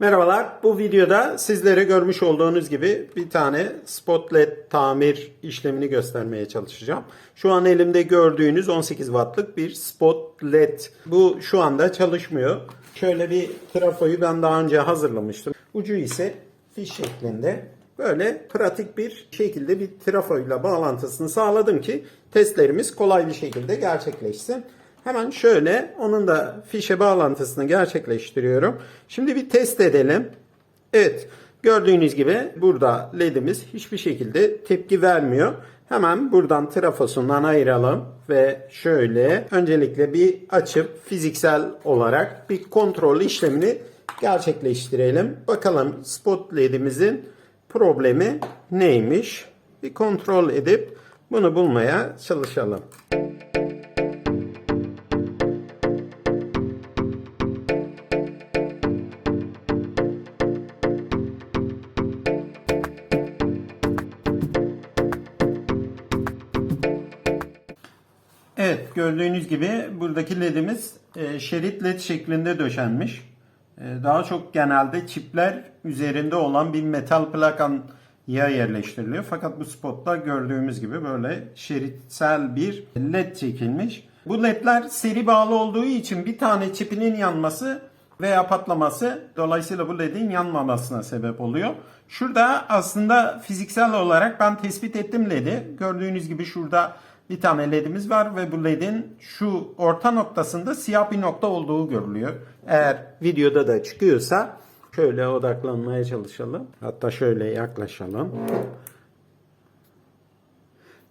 Merhabalar. Bu videoda sizlere görmüş olduğunuz gibi bir tane spot led tamir işlemini göstermeye çalışacağım. Şu an elimde gördüğünüz 18 wattlık bir spot led. Bu şu anda çalışmıyor. Şöyle bir trafoyu ben daha önce hazırlamıştım. Ucu ise fiş şeklinde. Böyle pratik bir şekilde bir trafoyla bağlantısını sağladım ki testlerimiz kolay bir şekilde gerçekleşsin. Hemen şöyle onun da fişe bağlantısını gerçekleştiriyorum. Şimdi bir test edelim. Evet gördüğünüz gibi burada ledimiz hiçbir şekilde tepki vermiyor. Hemen buradan trafosundan ayıralım ve şöyle öncelikle bir açıp fiziksel olarak bir kontrol işlemini gerçekleştirelim. Bakalım spot ledimizin problemi neymiş? Bir kontrol edip bunu bulmaya çalışalım. Evet gördüğünüz gibi buradaki ledimiz e, şerit led şeklinde döşenmiş. E, daha çok genelde çipler üzerinde olan bir metal plakaya yerleştiriliyor. Fakat bu spotta gördüğümüz gibi böyle şeritsel bir led çekilmiş. Bu ledler seri bağlı olduğu için bir tane çipinin yanması veya patlaması dolayısıyla bu ledin yanmamasına sebep oluyor. Şurada aslında fiziksel olarak ben tespit ettim ledi. Gördüğünüz gibi şurada bir tane ledimiz var ve bu ledin şu orta noktasında siyah bir nokta olduğu görülüyor. Eğer videoda da çıkıyorsa şöyle odaklanmaya çalışalım. Hatta şöyle yaklaşalım.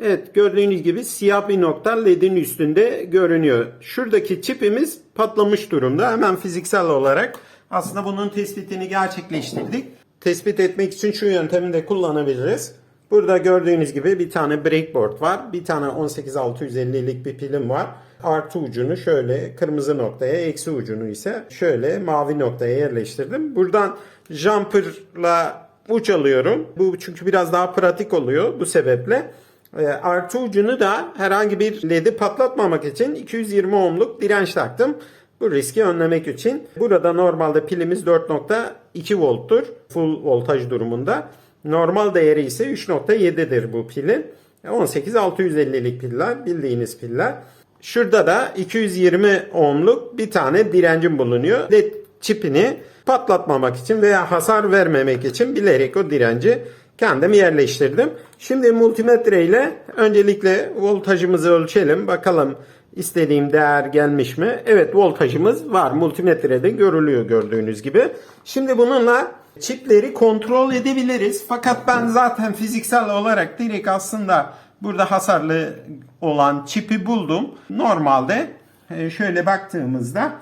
Evet gördüğünüz gibi siyah bir nokta ledin üstünde görünüyor. Şuradaki çipimiz patlamış durumda. Hemen fiziksel olarak aslında bunun tespitini gerçekleştirdik. Tespit etmek için şu yöntemi de kullanabiliriz. Burada gördüğünüz gibi bir tane breakboard var. Bir tane 18650'lik bir pilim var. Artı ucunu şöyle kırmızı noktaya, eksi ucunu ise şöyle mavi noktaya yerleştirdim. Buradan jumper'la uç alıyorum. Bu çünkü biraz daha pratik oluyor bu sebeple. E, artı ucunu da herhangi bir ledi patlatmamak için 220 ohmluk direnç taktım. Bu riski önlemek için. Burada normalde pilimiz 4.2 volttur. Full voltaj durumunda. Normal değeri ise 3.7'dir bu pilin. 18650'lik piller bildiğiniz piller. Şurada da 220 ohmluk bir tane direncim bulunuyor. LED çipini patlatmamak için veya hasar vermemek için bilerek o direnci kendim yerleştirdim. Şimdi multimetre ile öncelikle voltajımızı ölçelim. Bakalım istediğim değer gelmiş mi? Evet voltajımız var. Multimetrede görülüyor gördüğünüz gibi. Şimdi bununla çipleri kontrol edebiliriz. Fakat ben zaten fiziksel olarak direkt aslında burada hasarlı olan çipi buldum. Normalde e, şöyle baktığımızda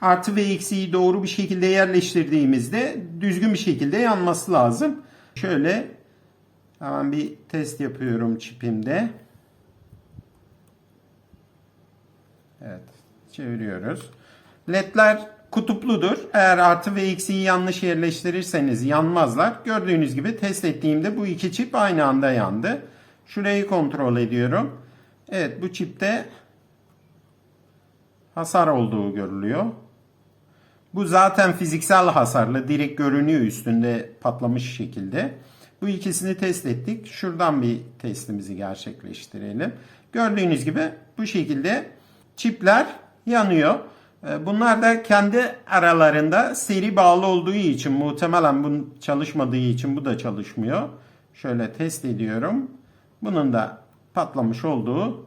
artı ve eksiği doğru bir şekilde yerleştirdiğimizde düzgün bir şekilde yanması lazım. Şöyle hemen bir test yapıyorum çipimde. Evet çeviriyoruz. LED'ler kutupludur. Eğer artı ve eksiği yanlış yerleştirirseniz yanmazlar. Gördüğünüz gibi test ettiğimde bu iki çip aynı anda yandı. Şurayı kontrol ediyorum. Evet bu çipte hasar olduğu görülüyor. Bu zaten fiziksel hasarlı. Direkt görünüyor üstünde patlamış şekilde. Bu ikisini test ettik. Şuradan bir testimizi gerçekleştirelim. Gördüğünüz gibi bu şekilde çipler yanıyor. Bunlar da kendi aralarında seri bağlı olduğu için muhtemelen bu çalışmadığı için bu da çalışmıyor. Şöyle test ediyorum. Bunun da patlamış olduğu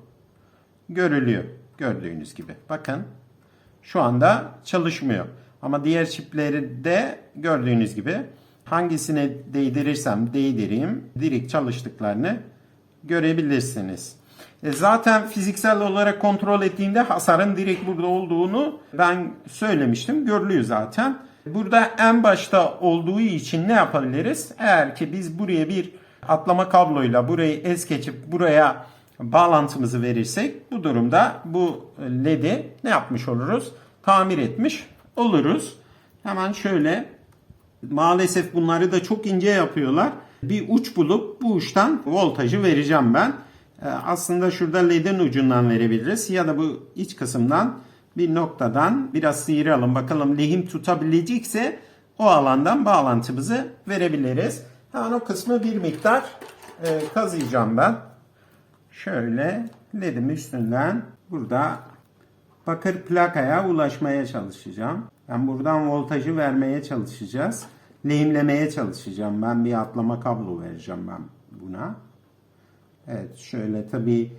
görülüyor. Gördüğünüz gibi. Bakın şu anda çalışmıyor. Ama diğer çipleri de gördüğünüz gibi hangisine değdirirsem değdireyim direkt çalıştıklarını görebilirsiniz. E zaten fiziksel olarak kontrol ettiğimde hasarın direkt burada olduğunu ben söylemiştim. Görülüyor zaten. Burada en başta olduğu için ne yapabiliriz? Eğer ki biz buraya bir atlama kabloyla burayı es geçip buraya bağlantımızı verirsek bu durumda bu LED'i ne yapmış oluruz? Tamir etmiş oluruz. Hemen şöyle maalesef bunları da çok ince yapıyorlar. Bir uç bulup bu uçtan voltajı vereceğim ben. Aslında şurada ledin ucundan verebiliriz ya da bu iç kısımdan bir noktadan biraz sıyıralım. Bakalım lehim tutabilecekse o alandan bağlantımızı verebiliriz. Hemen o kısmı bir miktar e, kazıyacağım ben. Şöyle ledimi üstünden burada bakır plakaya ulaşmaya çalışacağım. Ben buradan voltajı vermeye çalışacağız. Lehimlemeye çalışacağım. Ben bir atlama kablo vereceğim ben buna. Evet şöyle tabi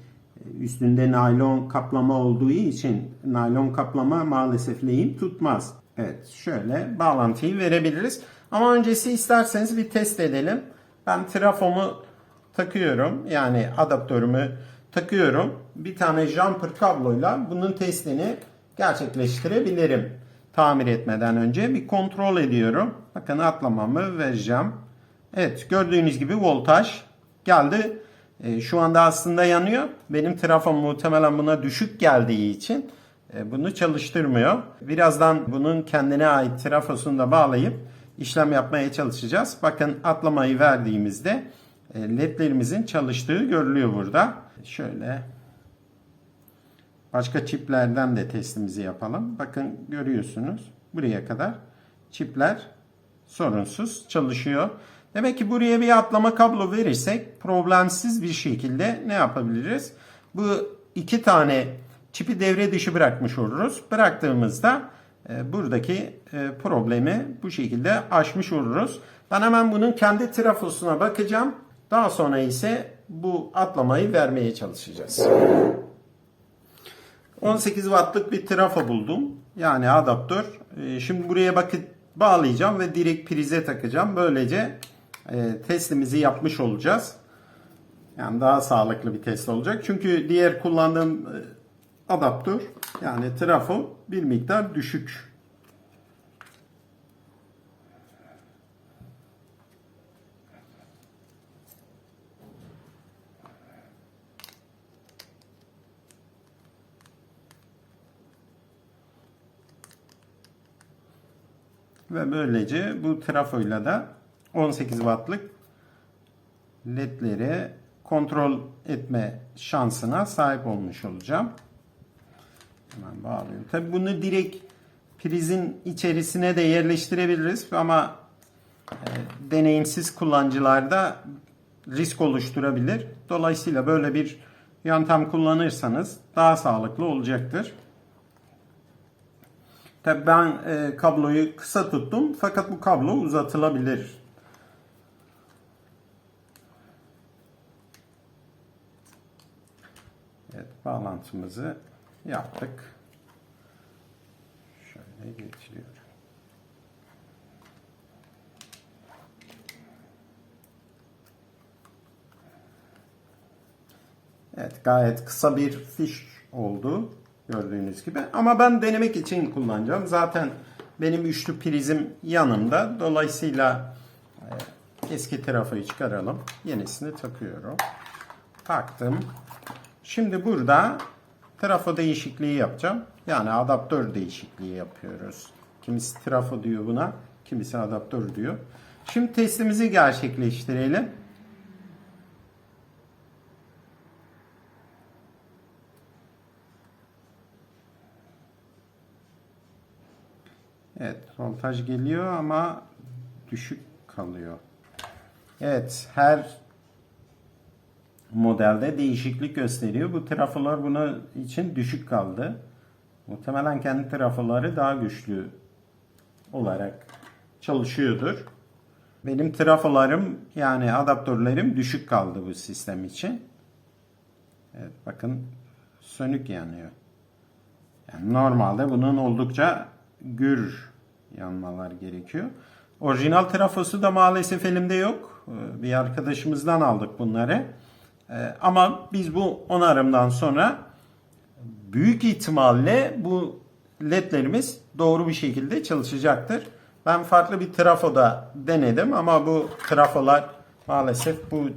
üstünde naylon kaplama olduğu için naylon kaplama maalesef lehim tutmaz. Evet şöyle bağlantıyı verebiliriz. Ama öncesi isterseniz bir test edelim. Ben trafomu takıyorum. Yani adaptörümü takıyorum. Bir tane jumper kabloyla bunun testini gerçekleştirebilirim. Tamir etmeden önce bir kontrol ediyorum. Bakın atlamamı vereceğim. Evet gördüğünüz gibi voltaj geldi. E, şu anda aslında yanıyor. Benim trafom muhtemelen buna düşük geldiği için e, bunu çalıştırmıyor. Birazdan bunun kendine ait trafosunu da bağlayıp işlem yapmaya çalışacağız. Bakın atlamayı verdiğimizde e, ledlerimizin çalıştığı görülüyor burada. Şöyle başka çiplerden de testimizi yapalım. Bakın görüyorsunuz buraya kadar çipler sorunsuz çalışıyor. Demek ki buraya bir atlama kablo verirsek problemsiz bir şekilde ne yapabiliriz? Bu iki tane çipi devre dışı bırakmış oluruz. Bıraktığımızda e, buradaki e, problemi bu şekilde aşmış oluruz. Ben hemen bunun kendi trafosuna bakacağım. Daha sonra ise bu atlamayı vermeye çalışacağız. 18 wattlık bir trafo buldum. Yani adaptör. E, Şimdi buraya bakıp bağlayacağım ve direkt prize takacağım. Böylece e, testimizi yapmış olacağız. Yani daha sağlıklı bir test olacak. Çünkü diğer kullandığım e, adaptör yani trafo bir miktar düşük. Ve böylece bu trafoyla da 18 wattlık ledleri kontrol etme şansına sahip olmuş olacağım. Hemen bağlıyorum. Tabi bunu direkt prizin içerisine de yerleştirebiliriz ama e, deneyimsiz kullanıcılarda risk oluşturabilir. Dolayısıyla böyle bir yöntem kullanırsanız daha sağlıklı olacaktır. Tabi ben e, kabloyu kısa tuttum fakat bu kablo uzatılabilir. Evet bağlantımızı yaptık. Şöyle geçiriyorum. Evet gayet kısa bir fiş oldu gördüğünüz gibi. Ama ben denemek için kullanacağım. Zaten benim üçlü prizim yanımda. Dolayısıyla e, eski trafoyu çıkaralım. Yenisini takıyorum. Taktım. Şimdi burada trafo değişikliği yapacağım. Yani adaptör değişikliği yapıyoruz. Kimisi trafo diyor buna, kimisi adaptör diyor. Şimdi testimizi gerçekleştirelim. Evet, voltaj geliyor ama düşük kalıyor. Evet, her modelde değişiklik gösteriyor. Bu trafolar buna için düşük kaldı. Muhtemelen kendi trafoları daha güçlü olarak çalışıyordur. Benim trafolarım yani adaptörlerim düşük kaldı bu sistem için. Evet bakın sönük yanıyor. Yani normalde bunun oldukça gür yanmalar gerekiyor. Orijinal trafosu da maalesef elimde yok. Ee, Bir arkadaşımızdan aldık bunları. Ee, Ama biz bu onarımdan sonra büyük ihtimalle bu ledlerimiz doğru bir şekilde çalışacaktır. Ben farklı bir trafoda denedim ama bu trafolar maalesef bu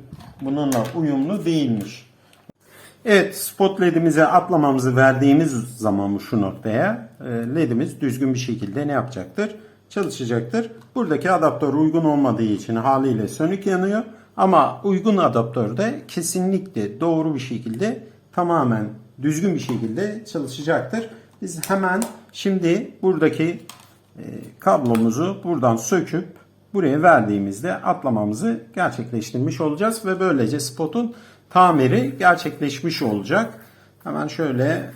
bununla uyumlu değilmiş. Evet spot ledimize atlamamızı verdiğimiz zaman şu noktaya e, ledimiz düzgün bir şekilde ne yapacaktır? Çalışacaktır. Buradaki adaptör uygun olmadığı için haliyle sönük yanıyor. Ama uygun adaptörde kesinlikle doğru bir şekilde tamamen düzgün bir şekilde çalışacaktır. Biz hemen şimdi buradaki e, kablomuzu buradan söküp buraya verdiğimizde atlamamızı gerçekleştirmiş olacağız ve böylece spotun tamiri gerçekleşmiş olacak. Hemen şöyle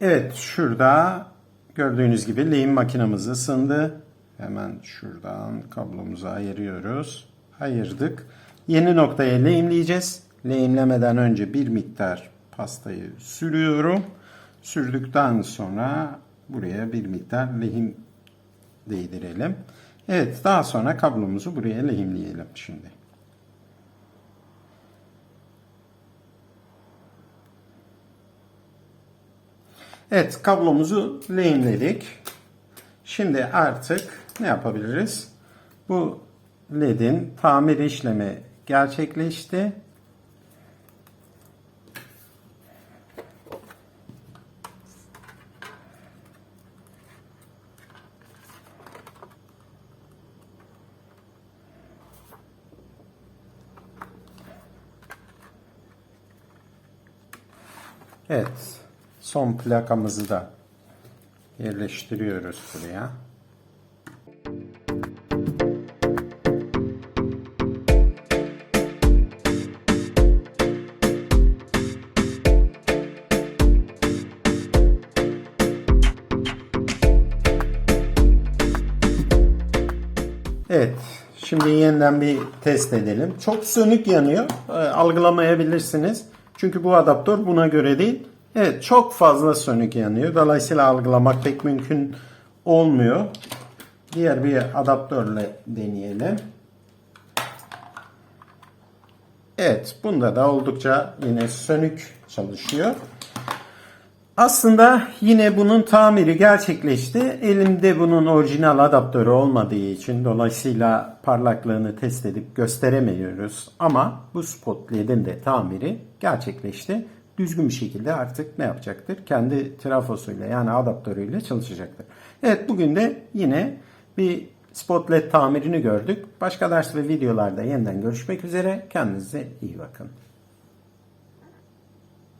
evet şurada gördüğünüz gibi lehim makinamız ısındı. Hemen şuradan kablomuzu ayırıyoruz. Ayırdık. Yeni noktaya lehimleyeceğiz. Lehimlemeden önce bir miktar pastayı sürüyorum. Sürdükten sonra buraya bir miktar lehim değdirelim. Evet daha sonra kablomuzu buraya lehimleyelim şimdi. Evet kablomuzu lehimledik. Şimdi artık ne yapabiliriz? Bu ledin tamir işlemi gerçekleşti. Evet. Son plakamızı da yerleştiriyoruz buraya. Şimdi yeniden bir test edelim. Çok sönük yanıyor. Ee, algılamayabilirsiniz. Çünkü bu adaptör buna göre değil. Evet çok fazla sönük yanıyor. Dolayısıyla algılamak pek mümkün olmuyor. Diğer bir adaptörle deneyelim. Evet bunda da oldukça yine sönük çalışıyor. Aslında yine bunun tamiri gerçekleşti. Elimde bunun orijinal adaptörü olmadığı için dolayısıyla parlaklığını test edip gösteremiyoruz. Ama bu spot ledin de tamiri gerçekleşti. Düzgün bir şekilde artık ne yapacaktır? Kendi trafosuyla yani adaptörüyle çalışacaktır. Evet bugün de yine bir spot led tamirini gördük. Başka ders ve videolarda yeniden görüşmek üzere. Kendinize iyi bakın.